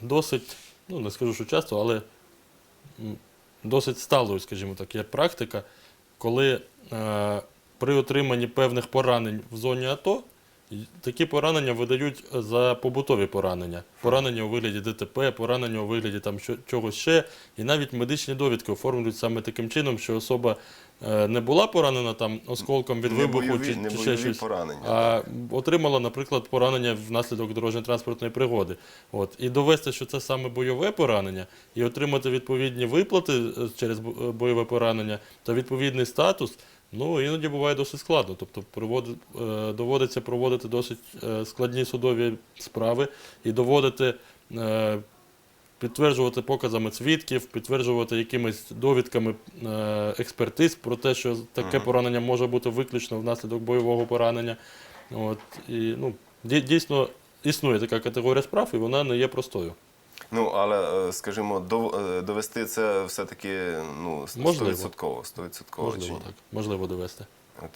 досить, ну не скажу, що часто, але досить сталою, скажімо так, є практика, коли е, при отриманні певних поранень в зоні АТО такі поранення видають за побутові поранення. Поранення у вигляді ДТП, поранення у вигляді там чогось ще. І навіть медичні довідки оформлюють саме таким чином, що особа е, не була поранена там осколком від Не вибуху бойові- чи, не чи ще щось. поранення, А отримала, наприклад, поранення внаслідок дорожньо-транспортної пригоди. От. І довести, що це саме бойове поранення, і отримати відповідні виплати е, через е, бойове поранення та відповідний статус, ну іноді буває досить складно. Тобто е, доводиться проводити досить е, складні судові справи і доводити. е, Підтверджувати показами свідків, підтверджувати якимись довідками експертиз про те, що таке поранення може бути виключно внаслідок бойового поранення. От, і, ну, дійсно існує така категорія справ, і вона не є простою. Ну, але, е, скажімо, е, довести це все-таки ну, Можливо. 100%. 100%, Можливо чи ні? так, можливо довести. Тому